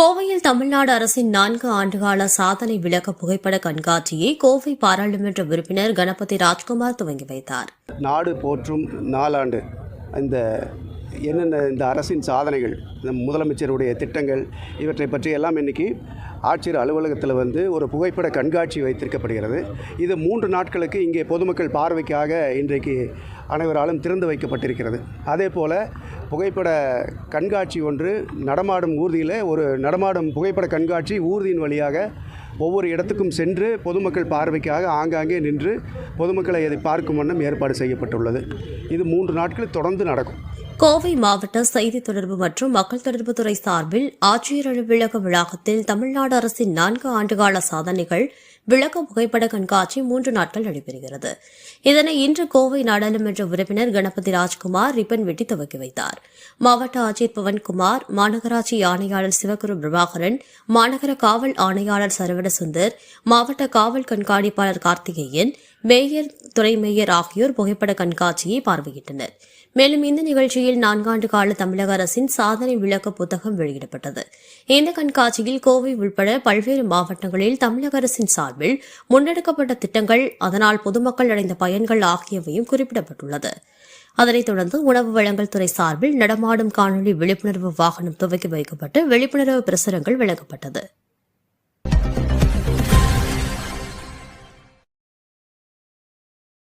கோவையில் தமிழ்நாடு அரசின் நான்கு ஆண்டுகால சாதனை விளக்க புகைப்பட கண்காட்சியை கோவை பாராளுமன்ற உறுப்பினர் கணபதி ராஜ்குமார் துவங்கி வைத்தார். நாடு போற்றும் நாலாண்டு இந்த என்னென்ன இந்த அரசின் சாதனைகள் இந்த முதலமைச்சருடைய திட்டங்கள் இவற்றை பற்றி எல்லாம் இன்றைக்கி ஆட்சியர் அலுவலகத்தில் வந்து ஒரு புகைப்பட கண்காட்சி வைத்திருக்கப்படுகிறது. இது மூன்று நாட்களுக்கு இங்கே பொதுமக்கள் பார்வைக்காக இன்றைக்கு அனைவராலும் திறந்து வைக்கப்பட்டிருக்கிறது. அதே போல் புகைப்பட கண்காட்சி ஒன்று நடமாடும் ஊர்தியில் ஒரு நடமாடும் புகைப்பட கண்காட்சி ஊர்தியின் வழியாக ஒவ்வொரு இடத்துக்கும் சென்று பொதுமக்கள் பார்வைக்காக ஆங்காங்கே நின்று பொதுமக்களை அதை பார்க்கும் வண்ணம் ஏற்பாடு செய்யப்பட்டுள்ளது. இது மூன்று நாட்கள் தொடர்ந்து நடக்கும். கோவை மாவட்ட செய்தி தொடர்பு மற்றும் மக்கள் தொடர்பு துறை சார்பில் ஆட்சியர் அலுவலக வளாகத்தில் தமிழ்நாடு அரசின் நான்கு ஆண்டுகால சாதனைகள் விளக்க புகைப்பட கண்காட்சி மூன்று நாட்கள் நடைபெறுகிறது. இதனை இன்று கோவை நாடாளுமன்ற உறுப்பினர் கணபதி ராஜ்குமார் ரிப்பன் வெட்டி துவக்கி வைத்தார். மாவட்ட ஆட்சியர் பவன்குமார் மாநகராட்சி ஆணையாளர் சிவகுரு பிரபாகரன் மாநகர காவல் ஆணையாளர் சரவண சுந்தர் மாவட்ட காவல் கண்காணிப்பாளர் கார்த்திகேயன் மேயர் துறை மேயர் ஆகியோர் புகைப்பட கண்காட்சியை பார்வையிட்டனர். மேலும் இந்த நிகழ்ச்சியில் நான்காண்டு கால தமிழக அரசின் சாதனை விளக்க புத்தகம் வெளியிடப்பட்டது. இந்த கண்காட்சியில் கோவை உள்பட பல்வேறு மாவட்டங்களில் தமிழக அரசின் சார்பில் முன்னெடுக்கப்பட்ட திட்டங்கள் அதனால் பொதுமக்கள் அடைந்த பயன்கள் ஆகியவையும் குறிப்பிடப்பட்டுள்ளது. அதனைத் தொடர்ந்து உணவு வழங்கல் துறை சார்பில் நடமாடும் காணொலி விழிப்புணர்வு வாகனம் துவக்கி வைக்கப்பட்டு விழிப்புணர்வு பிரசுரங்கள் வழங்கப்பட்டது